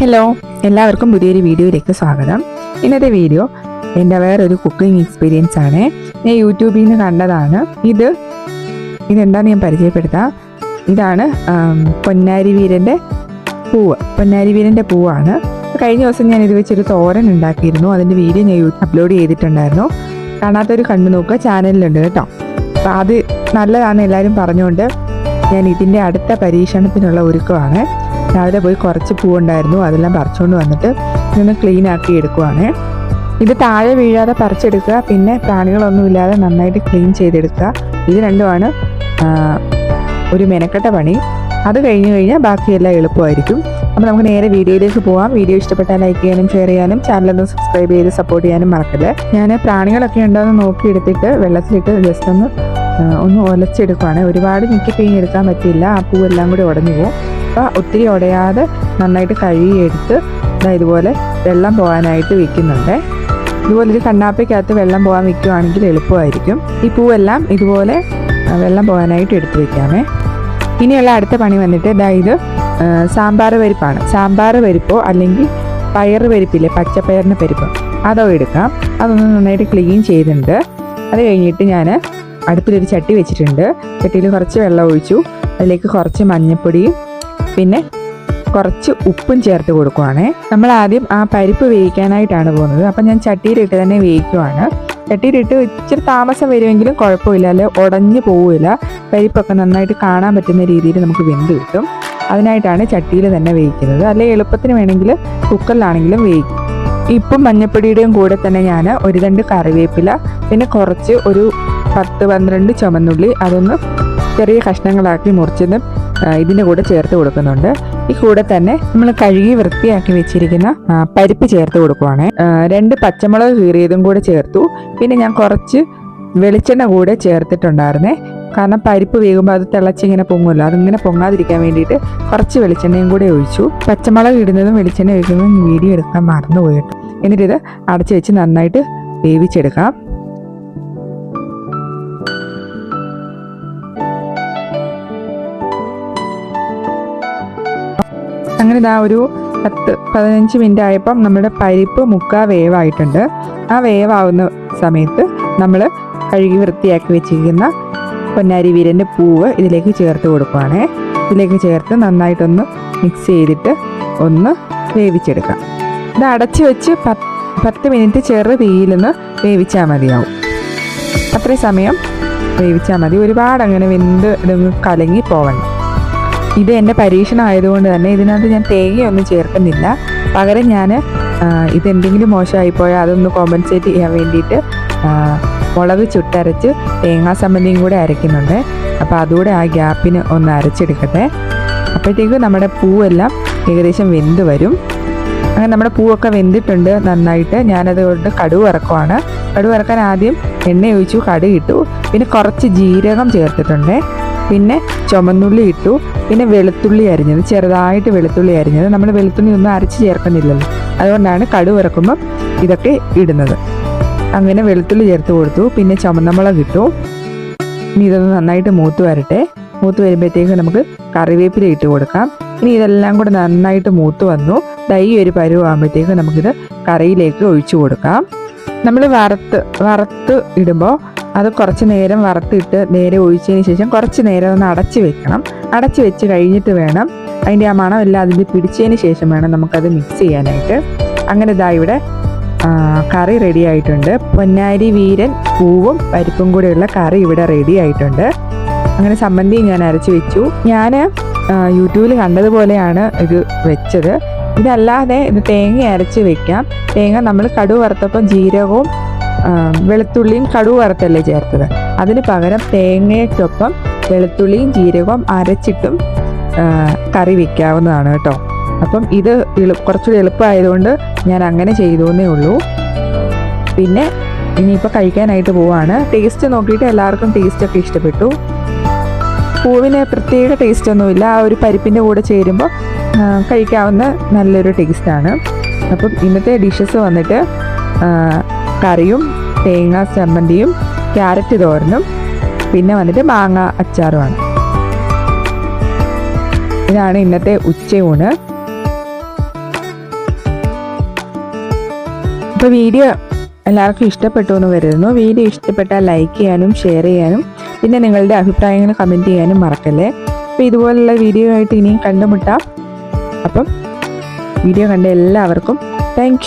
Hello എല്ലാവർക്കും പുതിയൊരു വീഡിയോയിലേക്ക് സ്വാഗതം. ഇന്നത്തെ വീഡിയോ എന്റെ വേറൊരു കുക്കിംഗ് എക്സ്പീരിയൻസ് ആണ്. ഞാൻ യൂട്യൂബിൽ നിന്ന് കണ്ടതാണ്. ഇത് ഇതെന്താണെന്ന് ഞാൻ പരിചയപ്പെടുത്താം. ഇതാണ് പൊന്നാരി വീരന്റെ പൂവ്. പൊന്നാരി വീരന്റെ പൂവാണ്. കഴിഞ്ഞ ദിവസം ഞാൻ ഇത് വെച്ചൊരു തോരൻ ഉണ്ടാക്കിയിരുന്നു. അതിന്റെ വീഡിയോ ഞാൻ അപ്ലോഡ് ചെയ്തിട്ടുണ്ടായിരുന്നു. കാണാത്തൊരു കണ്ണു നോക്കുക ചാനലിലുണ്ട് കേട്ടോ. അപ്പോൾ അത് നല്ലതാണെന്ന് എല്ലാവരും പറഞ്ഞുകൊണ്ട് ഞാൻ ഇതിന്റെ അടുത്ത പരീക്ഷണത്തിനുള്ള ഒരുക്കമാണ്. രാവിലെ പോയി കുറച്ച് പൂവുണ്ടായിരുന്നു അതെല്ലാം പറിച്ചുകൊണ്ട് വന്നിട്ട് ഇതൊന്ന് ക്ലീൻ ആക്കി എടുക്കുവാണ്. ഇത് താഴെ വീഴാതെ പറിച്ചെടുക്കുക പിന്നെ പ്രാണികളൊന്നും ഇല്ലാതെ നന്നായിട്ട് ക്ലീൻ ചെയ്തെടുക്കുക. ഇത് രണ്ടുമാണ് ഒരു മെനക്കെട്ട പണി. അത് കഴിഞ്ഞ് കഴിഞ്ഞാൽ ബാക്കിയെല്ലാം എളുപ്പമായിരിക്കും. അപ്പോൾ നമുക്ക് നേരെ വീഡിയോയിലേക്ക് പോവാം. വീഡിയോ ഇഷ്ടപ്പെട്ടാൽ ലൈക്ക് ചെയ്യാനും ഷെയർ ചെയ്യാനും ചാനലൊന്ന് സബ്സ്ക്രൈബ് ചെയ്ത് സപ്പോർട്ട് ചെയ്യാനും മറക്കല്ലേ. ഞാൻ പ്രാണികളൊക്കെ ഉണ്ടോയെന്ന് നോക്കിയെടുത്തിട്ട് വെള്ളത്തിലിട്ട് ജസ്റ്റ് ഒന്ന് ഒന്ന് ഒലച്ചെടുക്കുവാണ്. ഒരുപാട് ഞെക്കി പിഴിഞ്ഞെടുക്കാൻ പറ്റില്ല ആ പൂവെല്ലാം കൂടി ഉടഞ്ഞു പോകും. അപ്പോൾ ഒത്തിരി ഉടയാതെ നന്നായിട്ട് കഴുകിയെടുത്ത് ഇതാ ഇതുപോലെ വെള്ളം പോകാനായിട്ട് വെക്കുന്നുണ്ട്. ഇതുപോലെ ഒരു കണ്ണാപ്പയ്ക്കകത്ത് വെള്ളം പോകാൻ വെക്കുകയാണെങ്കിൽ എളുപ്പമായിരിക്കും. ഈ പൂവെല്ലാം ഇതുപോലെ വെള്ളം പോകാനായിട്ട് എടുത്തു വെക്കാമേ. ഇനിയുള്ള അടുത്ത പണി വന്നിട്ട് ഇത് സാമ്പാർ പരിപ്പാണ്. സാമ്പാർ പരിപ്പോ അല്ലെങ്കിൽ പയർ പരിപ്പില്ലേ പച്ചപ്പയറിന്റെ പരിപ്പ് അതോ എടുക്കാം. അതൊന്ന് നന്നായിട്ട് ക്ലീൻ ചെയ്തിട്ടുണ്ട്. അത് കഴിഞ്ഞിട്ട് ഞാൻ അടുപ്പിലൊരു ചട്ടി വെച്ചിട്ടുണ്ട്. ചട്ടിയിൽ കുറച്ച് വെള്ളം ഒഴിച്ചു. അതിലേക്ക് കുറച്ച് മഞ്ഞൾപ്പൊടിയും പിന്നെ കുറച്ച് ഉപ്പും ചേർത്ത് കൊടുക്കുവാണ്. നമ്മൾ ആദ്യം ആ പരിപ്പ് വേവിക്കാനായിട്ടാണ് പോകുന്നത്. അപ്പം ഞാൻ ചട്ടിയിലിട്ട് തന്നെ വേവിക്കുവാണ്. ചട്ടിയിലിട്ട് ഇച്ചിരി താമസം വരുമെങ്കിലും കുഴപ്പമില്ല. അല്ലെ ഉടഞ്ഞു പോവില്ല. പരിപ്പൊക്കെ നന്നായിട്ട് കാണാൻ പറ്റുന്ന രീതിയിൽ നമുക്ക് വെന്ത് കിട്ടും. അതിനായിട്ടാണ് ചട്ടിയിൽ തന്നെ വേവിക്കുന്നത്. അല്ലെ എളുപ്പത്തിന് വേണമെങ്കിൽ കുക്കറിലാണെങ്കിലും വേവിക്കും. ഇപ്പം മഞ്ഞപ്പൊടിയുടെയും കൂടെ തന്നെ ഞാൻ ഒരു രണ്ട് കറിവേപ്പില പിന്നെ കുറച്ച് ഒരു പത്ത് പന്ത്രണ്ട് ചുമന്നുള്ളി അതൊന്ന് ചെറിയ കഷ്ണങ്ങളാക്കി മുറിച്ചത് ഇതിന്റെ കൂടെ ചേർത്ത് കൊടുക്കുന്നുണ്ട്. ഈ കൂടെ തന്നെ നമ്മൾ കഴുകി വൃത്തിയാക്കി വെച്ചിരിക്കുന്ന പരിപ്പ് ചേർത്ത് കൊടുക്കുവാണ്. രണ്ട് പച്ചമുളക് കീറിയതും കൂടെ ചേർത്തു. പിന്നെ ഞാൻ കുറച്ച് വെളിച്ചെണ്ണ കൂടെ ചേർത്തിട്ടുണ്ടായിരുന്നേ. കാരണം പരിപ്പ് വേകുമ്പോൾ അത് തിളച്ചിങ്ങനെ പൊങ്ങുമല്ലോ അതിങ്ങനെ പൊങ്ങാതിരിക്കാൻ വേണ്ടിയിട്ട് കുറച്ച് വെളിച്ചെണ്ണയും കൂടെ ഒഴിച്ചു. പച്ചമുളക് ഇടുന്നതും വെളിച്ചെണ്ണ ഒഴിക്കുന്നതും വീഡിയോ എടുക്കാൻ മറന്നു പോയിട്ട് എന്നിട്ടിത് അടച്ചു വെച്ച് നന്നായിട്ട് വേവിച്ചെടുക്കാം. അങ്ങനെ ഇതാ ഒരു പത്ത് പതിനഞ്ച് മിനിറ്റ് ആയപ്പം നമ്മുടെ പരിപ്പ് മുക്കാ വേവായിട്ടുണ്ട്. ആ വേവാവുന്ന സമയത്ത് നമ്മൾ കഴുകി വൃത്തിയാക്കി വെച്ചിരിക്കുന്ന പൊന്നാരി വീരന്റെ പൂവ് ഇതിലേക്ക് ചേർത്ത് കൊടുക്കുവാണേ. ഇതിലേക്ക് ചേർത്ത് നന്നായിട്ടൊന്ന് മിക്സ് ചെയ്തിട്ട് ഒന്ന് വേവിച്ചെടുക്കാം. ഇത് അടച്ചു വെച്ച് പത്ത് മിനിറ്റ് ചെറു തീയിലൊന്ന് വേവിച്ചാൽ മതിയാവും. അത്രയും സമയം വേവിച്ചാൽ മതി. ഒരുപാട് അങ്ങനെ വെന്ത് ഇതൊന്ന് കലങ്ങി പോവണം ഇത് എന്റെ പരീക്ഷണം ആയതുകൊണ്ട് തന്നെ ഇതിനകത്ത് ഞാൻ തേങ്ങയൊന്നും ചേർക്കുന്നില്ല. പകരം ഞാൻ ഇതെന്തെങ്കിലും മോശമായിപ്പോയാൽ അതൊന്ന് കോമ്പൻസേറ്റ് ചെയ്യാൻ വേണ്ടിയിട്ട് മുളക് ചുട്ടരച്ച് തേങ്ങാ സംബന്ധിയും കൂടെ അരയ്ക്കുന്നുണ്ട് അപ്പോൾ അതുകൂടെ ആ ഗ്യാപ്പിന് ഒന്ന് അരച്ചെടുക്കട്ടെ. അപ്പോഴത്തേക്കും നമ്മുടെ പൂവെല്ലാം ഏകദേശം വെന്ത് വരും. അങ്ങനെ നമ്മുടെ പൂവൊക്കെ വെന്തിട്ടുണ്ട് നന്നായിട്ട്. ഞാനത് കൊണ്ട് കടുവ് ഇറക്കുവാണ് കടുവ് ഇറക്കാൻ ആദ്യം എണ്ണ ഒഴിച്ചു കടുകിട്ടു പിന്നെ കുറച്ച് ജീരകം ചേർത്തിട്ടുണ്ട്. പിന്നെ ചുമന്നുള്ളി ഇട്ടു. പിന്നെ വെളുത്തുള്ളി അരിഞ്ഞത്. ചെറുതായിട്ട് വെളുത്തുള്ളി അരിഞ്ഞത്. നമ്മൾ വെളുത്തുള്ളി ഒന്നും അരച്ച് ചേർക്കുന്നില്ലല്ലോ. അതുകൊണ്ടാണ് കടുവ് ഇറക്കുമ്പം ഇതൊക്കെ ഇടുന്നത്. അങ്ങനെ വെളുത്തുള്ളി ചേർത്ത് കൊടുത്തു. പിന്നെ ചുമന്നമുളക് ഇട്ടു. ഇനി ഇതൊന്ന് നന്നായിട്ട് മൂത്ത് വരട്ടെ. മൂത്ത് വരുമ്പോഴത്തേക്ക് നമുക്ക് കറിവേപ്പില ഇട്ട് കൊടുക്കാം. ഇനി ഇതെല്ലാം കൂടെ നന്നായിട്ട് മൂത്ത് വന്നു. ദൈ ഒരു പരുവാകുമ്പോഴത്തേക്ക് നമുക്കിത് കറിയിലേക്ക് ഒഴിച്ചു കൊടുക്കാം. നമ്മൾ വറുത്ത് വറുത്ത് ഇടുമ്പോൾ അത് കുറച്ച് നേരം വറുത്തിട്ട് നേരെ ഒഴിച്ചതിന് ശേഷം കുറച്ച് നേരം ഒന്ന് അടച്ച് വെക്കണം. അടച്ച് വെച്ച് കഴിഞ്ഞിട്ട് വേണം അതിന്റെ ആ മണം എല്ലാം അതിൽ പിടിച്ചതിന് ശേഷം വേണം നമുക്കത് മിക്സ് ചെയ്യാനായിട്ട്. അങ്ങനെ ഇതാ ഇവിടെ കറി റെഡി ആയിട്ടുണ്ട്. പൊന്നാരി വീരൻ പൂവും പരിപ്പും കൂടെയുള്ള കറി ഇവിടെ റെഡി ആയിട്ടുണ്ട്. അങ്ങനെ സമ്മന്തി ഞാൻ അരച്ച് വെച്ചു. ഞാൻ യൂട്യൂബിൽ കണ്ടതുപോലെയാണ് ഇത് വെച്ചത്. ഇതല്ലാതെ ഇത് തേങ്ങ അരച്ച് വെക്കാം. തേങ്ങ നമ്മൾ കടുവ് വറുത്തപ്പം ജീരകവും വെളുത്തുള്ളിയും കടുവ് വറുത്തല്ലേ ചേർത്തത്? അതിന് പകരം തേങ്ങയ്ക്കൊപ്പം വെളുത്തുള്ളിയും ജീരകവും അരച്ചിട്ടും കറി വയ്ക്കാവുന്നതാണ് കേട്ടോ. അപ്പം ഇത് എളു കുറച്ചുകൂടി എളുപ്പമായതുകൊണ്ട് ഞാൻ അങ്ങനെ ചെയ്തു എന്നേ ഉള്ളൂ. പിന്നെ ഇനിയിപ്പോൾ കഴിക്കാനായിട്ട് പോവാണ്. ടേസ്റ്റ് നോക്കിയിട്ട് എല്ലാവർക്കും ടേസ്റ്റൊക്കെ ഇഷ്ടപ്പെട്ടു. പൂവിന് പ്രത്യേക ടേസ്റ്റ് ഒന്നുമില്ല. ആ ഒരു പരിപ്പിന്റെ കൂടെ ചേരുമ്പോൾ കഴിക്കാവുന്ന നല്ലൊരു ടേസ്റ്റാണ് അപ്പം ഇന്നത്തെ ഡിഷസ് വന്നിട്ട് കറിയും തേങ്ങ ചമ്മന്തിയും ക്യാരറ്റ് തോരനും പിന്നെ വന്നിട്ട് മാങ്ങ അച്ചാറുമാണ് ഇതാണ് ഇന്നത്തെ ഉച്ചയൂണ്. അപ്പോൾ വീഡിയോ എല്ലാവർക്കും ഇഷ്ടപ്പെട്ടു എന്ന് കരുതുന്നു. വീഡിയോ ഇഷ്ടപ്പെട്ടാൽ ലൈക്ക് ചെയ്യാനും ഷെയർ ചെയ്യാനും പിന്നെ നിങ്ങളുടെ അഭിപ്രായങ്ങൾ കമന്റ് ചെയ്യാനും മറക്കല്ലേ? അപ്പോൾ ഇതുപോലുള്ള വീഡിയോ ആയിട്ട് ഇനിയും കണ്ടുമുട്ടാം. അപ്പം വീഡിയോ കണ്ട എല്ലാവർക്കും താങ്ക്